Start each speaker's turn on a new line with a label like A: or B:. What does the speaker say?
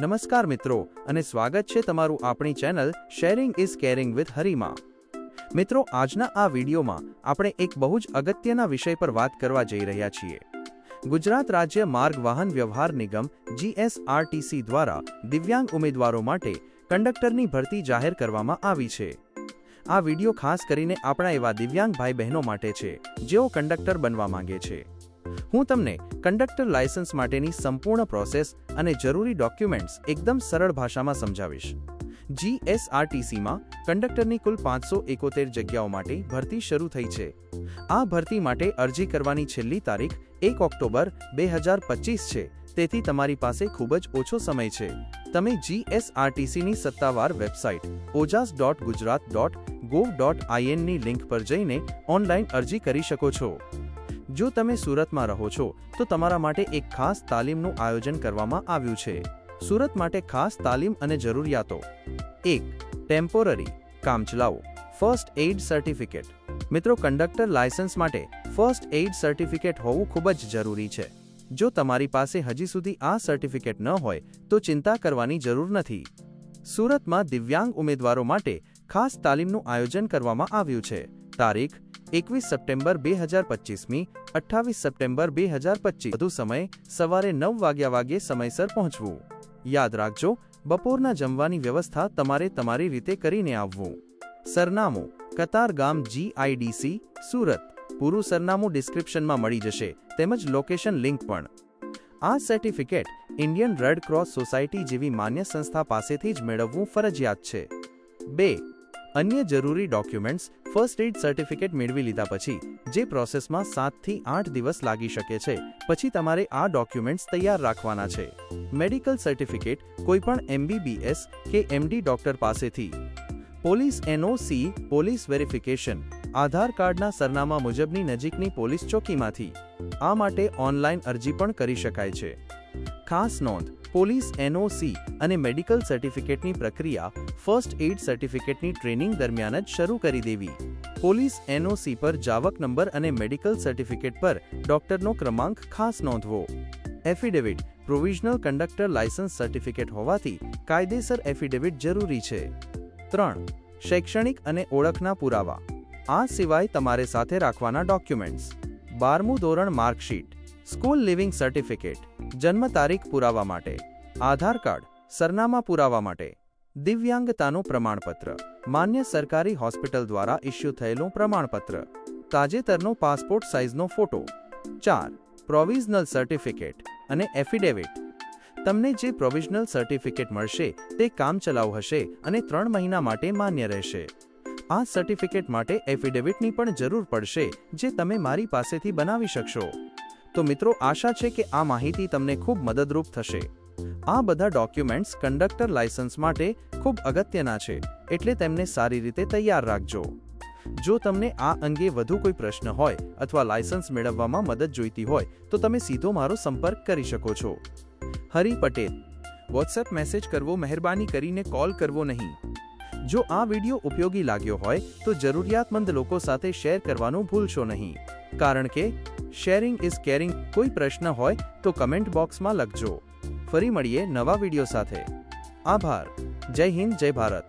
A: નમસ્કાર મિત્રો, અને સ્વાગત છે તમારું આપણી channel sharing is caring with હરીમાં. મિત્રો, આજના આ વિડીયોમાં આપણે એક બહુ જ અગત્યના વિષય પર વાત કરવા જઈ રહ્યા છીએ. ગુજરાત રાજ્ય માર્ગ વાહન વ્યવહાર નિગમ જીએસઆરટીસી દ્વારા દિવ્યાંગ ઉમેદવારો માટે કંડક્ટરની ભરતી જાહેર કરવામાં આવી છે. આ વીડિયો ખાસ કરીને આપણા એવા દિવ્યાંગ ભાઈ બહેનો માટે છે, જેઓ કંડક્ટર બનવા માંગે છે. હું તમને કંડક્ટર લાયસન્સ માટેની સંપૂર્ણ પ્રોસેસ અને જરૂરી ડોક્યુમેન્ટ્સ એકદમ સરળ ભાષામાં સમજાવીશ. જીએસઆરટીસીમાં કંડક્ટરની કુલ પાંચસો એકોતેર જગ્યાઓ માટે ભરતી શરૂ થઈ છે. આ ભરતી માટે અરજી કરવાની છેલ્લી તારીખ એક ઓક્ટોબર બે હજાર પચીસ છે. તેથી તમારી પાસે ખૂબ જ ઓછો સમય છે. તમે જીએસઆરટીસીની સત્તાવાર website Ojas dot Gujarat dot gov dot આઈએનની link પર જઈને ઓનલાઈન અરજી કરી શકો છો. જો તમે સુરતમાં રહો છો, તો તમારા માટે એક ખાસ તાલીમનું આયોજન કરવામાં આવ્યું છે. સુરત માટે ખાસ તાલીમ અને જરૂરિયાતો. એક ટેમ્પોરરી કામચલાઉ ફર્સ્ટ એઇડ સર્ટિફિકેટ મિત્રો કંડક્ટર લાયસન્સ માટે ફર્સ્ટ એઇડ સર્ટિફિકેટ હોવું ખૂબ જ જરૂરી છે. જો તમારી પાસે હજી સુધી આ સર્ટિફિકેટ ન હોય, તો ચિંતા કરવાની જરૂર નથી. સુરતમાં દિવ્યાંગ ઉમેદવારો માટે ખાસ તાલીમનું આયોજન કરવામાં આવ્યું છે. તારીખ એકવીસ સપ્ટેમ્બર બે હજાર પચીસમી, અઠ્ઠાવીસ સપ્ટેમ્બર બે હજાર પચીસ. વધુ સમય, સવારે નવ વાગ્યા વાગ્યે સમયસર પહોંચવું. યાદ રાખજો, બપોરના જમવાની વ્યવસ્થા તમારે તમારી રીતે કરીને આવવું. સરનામું, કતાર ગામ જીઆઈડીસી સુરત. પૂરું સરનામું ડિસ્ક્રિપ્શનમાં મળી જશે, તેમજ લોકેશન લિંક પણ. આ certificate Indian Red Cross Society જેવી માન્ય સંસ્થા પાસેથી જ મેળવવું ફરજિયાત છે. બે અન્ય જરૂરી ડોક્યુમેન્ટ્સ ફર્સ્ટ એડ સર્ટિફિકેટ મેળવી લીધા પછી, જે પ્રોસેસમાં સાતથી આઠ દિવસ લાગી શકે છે, પછી તમારે આ ડોક્યુમેન્ટ્સ તૈયાર રાખવાના છે. મેડિકલ સર્ટિફિકેટ કોઈપણ એમબીબીએસ કે એમડી ડોક્ટર પાસેથી. Police NOC police verification Aadhaar કાર્ડના સરનામા મુજબની નજીકની પોલીસ ચોકીમાંથી. આ માટે ઓનલાઈન અરજી પણ કરી શકાય છે. ખાસ નોંધ, પોલીસ, એનઓસી અને મેડિકલ સર્ટિફિકેટની પ્રક્રિયા ફર્સ્ટ એઇડ સર્ટિફિકેટની ટ્રેનિંગ દરમિયાન જ શરૂ કરી દેવી. પોલીસ, એનઓસી પર જાવક નંબર અને મેડિકલ સર્ટિફિકેટ પર ડોક્ટરનો ક્રમાંક ખાસ નોંધવો. Affidavit, provisional conductor license certificate હોવાથી કાયદેસર એફિડેવિટ જરૂરી છે. ત્રણ, શૈક્ષણિક અને ઓળખના પુરાવા. આ સિવાય તમારે સાથે રાખવાના ડોક્યુમેન્ટ્સ. બારમું ધોરણ માર્કશીટ. સ્કૂલ લિવિંગ સર્ટિફિકેટ, જન્મ તારીખ પુરાવા માટે, આધાર કાર્ડ, સરનામા પુરાવા માટે, દિવ્યાંગતાનું પ્રમાણપત્ર, માન્ય સરકારી હોસ્પિટલ દ્વારા ઇસ્યુ થયેલું પ્રમાણપત્ર, તાજેતરનો પાસપોર્ટ સાઇઝનો ફોટો, ચાર, પ્રોવિઝનલ સર્ટિફિકેટ અને એફિડેવિટ. તમને જે પ્રોવિઝનલ સર્ટિફિકેટ મળશે તે કામચલાઉ હશે અને ત્રણ મહિના માટે માન્ય રહેશે. આ સર્ટિફિકેટ માટે એફિડેવિટની પણ જરૂર પડશે જે તમે મારી પાસેથી બનાવી શકશો. તો મિત્રો, આશા છે કે આ માહિતી તમને ખૂબ મદદરૂપ થશે. આ બધા ડોક્યુમેન્ટ્સ કંડક્ટર લાયસન્સ માટે ખૂબ અગત્યના છે, એટલે તેમને સારી રીતે તૈયાર રાખજો. જો તમને આ અંગે વધુ કોઈ પ્રશ્ન હોય અથવા લાયસન્સ મેળવવામાં મદદ જોઈતી હોય, તો તમે સીધો મારો સંપર્ક કરી શકો છો. હરી પટેલ વોટ્સએપ મેસેજ કરવો મહેરબાની કરીને કોલ કરવો નહીં. જો આ વિડિયો ઉપયોગી લાગ્યો હોય, તો જરૂરિયાતમંદ લોકો સાથે શેર કરવાનું ભૂલશો નહીં. કારણ કે શેરિંગ ઇઝ કેરિંગ કોઈ પ્રશ્ન હોય તો કમેન્ટ બોક્સમાં લખજો. ફરી મળીએ નવા વીડિયો સાથે. આભાર. જય હિન્દ, જય ભારત.